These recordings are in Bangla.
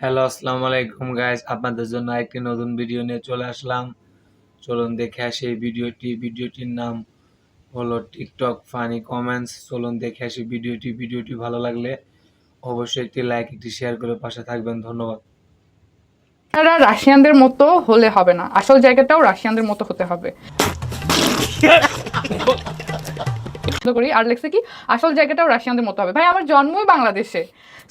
হ্যালো আসসালামু আলাইকুম গাইস আপনাদের জন্য একটি নতুন ভিডিও নিয়ে চলে আসলাম। চলুন দেখে আসি এই ভিডিওটি। ভিডিওটির নাম হলো টিকটক ফানি কমেন্টস চলুন দেখে আসি ভিডিওটি। ভিডিওটি ভালো লাগলে অবশ্যই একটি লাইক একটি শেয়ার করে পাশে থাকবেন। ধন্যবাদ। আপনারা রাশিয়ানদের মতো হলে হবে না। আসল জায়গাটাও রাশিয়ানদের মতো হতে হবে। করি। আর লেখছে কি আসল জায়গাটাও রাশিয়ানদের মতো হবে। ভাই আমার জন্মই বাংলাদেশে।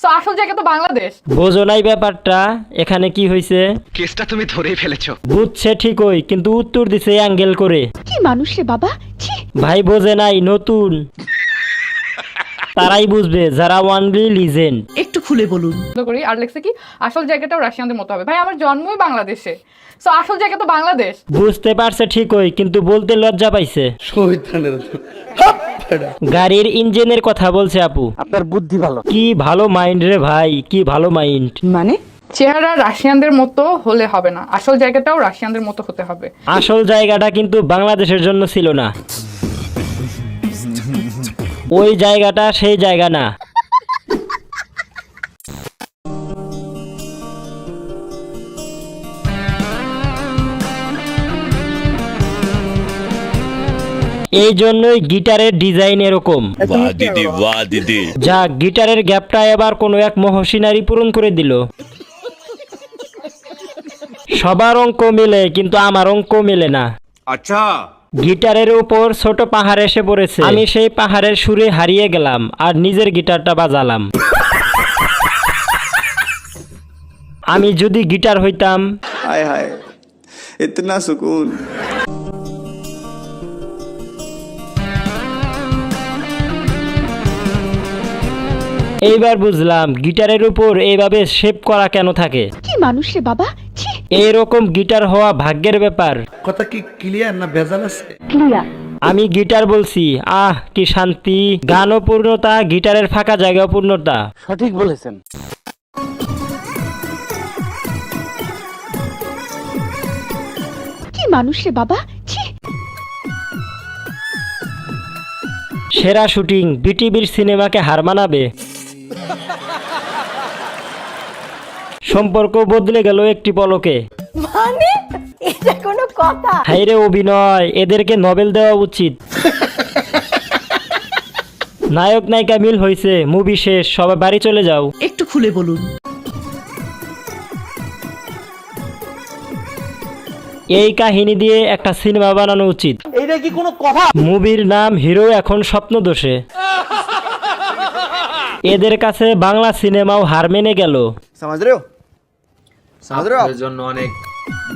সো আসল জায়গা তো বাংলাদেশ। বোঝো নাই ব্যাপারটা এখানে কি হয়েছে কেসটা তুমি ধরেই ফেলেছো। বুঝছে ঠিকই কিন্তু উত্তর দিছে অ্যাঙ্গেল করে। কি মানুষ রে বাবা? ছি। ভাই বোঝে নাই নতুন। তারাই বুঝবে যারা ওয়ানলি লিজেন্ড। খুলে বলুন। করি। আর লেখছে কি আসল জায়গাটাও রাশিয়ানদের মতো হবে। ভাই আমার জন্মই বাংলাদেশে। তো আসল জায়গা তো বাংলাদেশ। বুঝতে পারছে ঠিকই কিন্তু বলতে লজ্জা পাইছে। গাড়ির ইঞ্জিনের কথা বলছে আপু। আপনার বুদ্ধি ভালো। কি ভালো মাইন্ড রে ভাই কি ভালো মাইন্ড। মানে? চেহারা রাশিয়ানদের মতো হলে হবে না। আসল জায়গাটাও রাশিয়ানদের মতো হতে হবে। আসল জায়গাটা কিন্তু বাংলাদেশের জন্য ছিল না। ওই জায়গাটা সেই জায়গা না। এই জন্যই গিটারের ডিজাইন এরকম। যা গিটারের গ্যাপটা এবার কোনো এক মহসিনারি পূরণ করে দিল। সবার অঙ্ক মিলে কিন্তু আমার অঙ্ক মিলে না। আচ্ছা। গিটারের উপর ছোট পাহাড় এসে পড়েছে। আমি সেই পাহাড়ের সুরে হারিয়ে গেলাম আর নিজের গিটারটা বাজালাম। আমি যদি গিটার হইতাম। হায় হায় ইতনা সুকুন। এইবার বুঝলাম গিটারের উপর এইভাবে শেপ করা কেন থাকে? কি মানুষ রে বাবা? ছি। এইরকম গিটার হওয়া ভাগ্যের ব্যাপার। কথা কি ক্লিয়ার না ভেজাল আছে? ক্লিয়ার। আমি গিটার বলছি আহ কি শান্তি। গানও পূর্ণতা গিটারের ফাঁকা জায়গা পূর্ণতা। সঠিক বলেছেন। কি মানুষ রে বাবা? ছি। সেরা শুটিং বিটিভির সিনেমাকে হার মানাবে। সম্পর্ক বদলে গেল একটি পলকে। মানে? এটা অভিনয় এদেরকে নবেল দেওয়া উচিত। নায়ক নায়িকা মিল হয়েছে মুভি শেষ সবাই বাড়ি চলে যাও। একটু খুলে বলুন। এই কাহিনী দিয়ে একটা সিনেমা বানানো উচিত। এটা কি কোনো কথা? মুভির নাম হিরো এখন স্বপ্ন দোষে এদের কাছে বাংলা সিনেমাও হার মেনে গেল। সমাজ রেও জন্য অনেক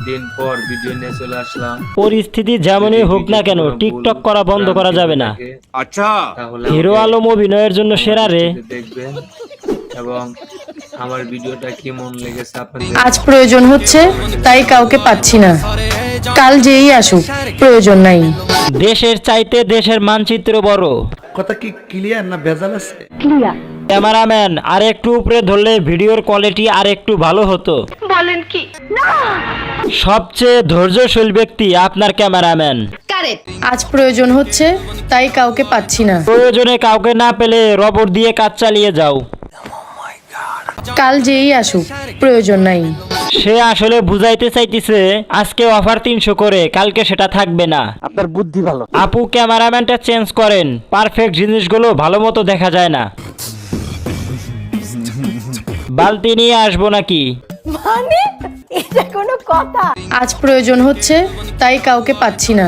দিন পর ভিডিও নিয়ে চলে আসলাম। পরিস্থিতি যেমনই হোক না কেন টিকটক করা বন্ধ করা যাবে না। আচ্ছা! হিরো আলম অভিনয়ের জন্য সেরা রে। দেখবেন এবং আমার ভিডিওটা লেগেছে আপনাদের আজ প্রয়োজন হচ্ছে তাই কাউকে পাচ্ছি না। কাল যেই আসুক প্রয়োজন নাই। দেশের চাইতে দেশের মানচিত্র বড়। কথা কি ক্লিয়ার না ভেজাল আছে? ক্লিয়ার ক্যামেরাম্যান আর একটু উপরে ধরলে ভিডিওর কোয়ালিটি আর একটু ভালো হতো। বলেন কি? সবচেয়ে ধৈর্যশীল ব্যক্তি আপনার ক্যামেরাম্যান। আজ প্রয়োজন হচ্ছে তাই কাউকে পাচ্ছি না। প্রয়োজনে কাউকে না পেলে রবর দিয়ে কাজ চালিয়ে যাও। কাল যেই আসুক প্রয়োজন নাই। সে আসলে বুঝাইতে চাইতেছে আজকে অফার তিনশো করে কালকে সেটা থাকবে না। আপনার বুদ্ধি ভালো। আপু ক্যামেরাম্যানটা চেঞ্জ করেন পারফেক্ট জিনিসগুলো ভালো মতো দেখা যায় না। বালতি নিয়ে আসব নাকি? মানে? এটা কোনো কথা। আজ প্রয়োজন হচ্ছে তাই কাউকে পাচ্ছি না।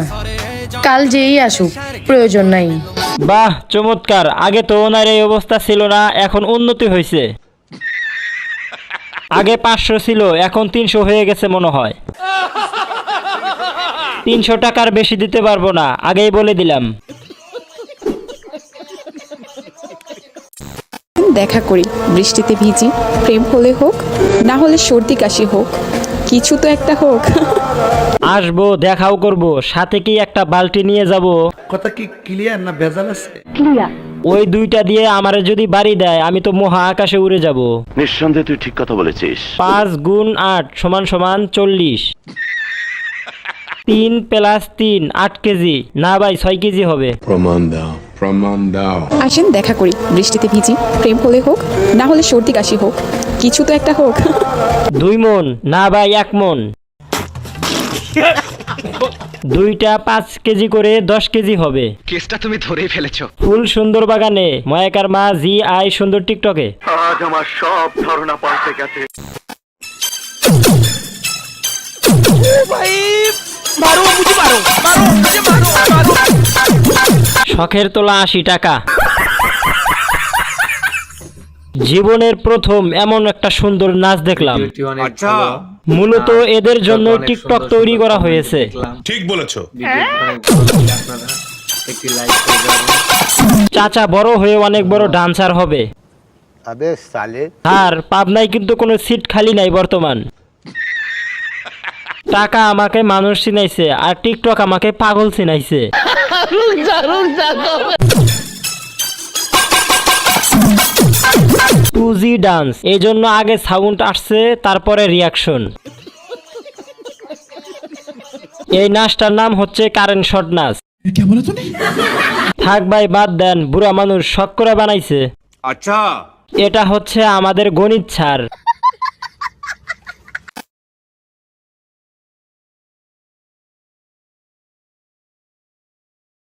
কাল যেই আসুক প্রয়োজন নাই। বাহ চমৎকার। আগে তো ওনার এই অবস্থা ছিল না এখন উন্নতি হয়েছে। আগে পাঁচশো ছিল এখন তিনশো হয়ে গেছে মনে হয়। তিনশো টাকার বেশি দিতে পারব না আগেই বলে দিলাম। দেখা করি। বৃষ্টিতে ভিজি প্রেম হলে হোক না হলে সর্দি কাশি হোক। কিছু তো একটা হোক। আসব দেখাও করব সাথে কি একটা বালতি নিয়ে যাব? কথা কি ক্লিয়ার না ভেজাল আছে? ক্লিয়ার ওই দুইটা দিয়ে আমারে যদি বাড়ি দেয় আমি তো মহা আকাশে উড়ে যাব। নিঃসন্দেহে তুই ঠিক কথা বলেছিস। পাঁচ গুণ আট সমান সমান চল্লিশ। তিন প্লাস তিন আট কেজি। না ভাই ছয় কেজি হবে। প্রমাণ দাও। প্রমাণ দাও। আসেন দেখা করি। বৃষ্টিতে ভিজি। প্রেম হলে হোক না হলে সর্দি কাশি হোক। কিছু তো একটা হোক। দুই মন না ভাই এক মন। দুইটা পাঁচ কেজি করে দশ কেজি হবে। কেসটা তুমি ধরেই ফেলেছো। ফুল সুন্দর বাগানে ময়াকার মা জি আই সুন্দর টিকটকে। আজ আমার সব ধারণা পাল্টে গেছে। শখের তোলা আশি টাকা। জীবনের প্রথম এমন একটা সুন্দর নাচ দেখলাম। ভালো মূলত এদের জন্য টিকটক তৈরি করা হয়েছে। ঠিক বলেছ। যাবেন। চাচা বড় হয়ে অনেক বড় ডান্সার হবে। আর পাবনায় কিন্তু কোনো সিট খালি নাই বর্তমান। টাকা আমাকে মানুষ চিনাইছে আর টিকটক আমাকে পাগল চিনাইছে। টু জি ডান্স এই জন্য আগে সাউন্ড আসছে তারপরে রিয়াকশন এই নাচটার নাম হচ্ছে কারেন্ট শট নাচ থাক ভাই বাদ দেন বুড়া মানুষ শখ করে বানাইছে। আচ্ছা। এটা হচ্ছে আমাদের গণিত ছাড়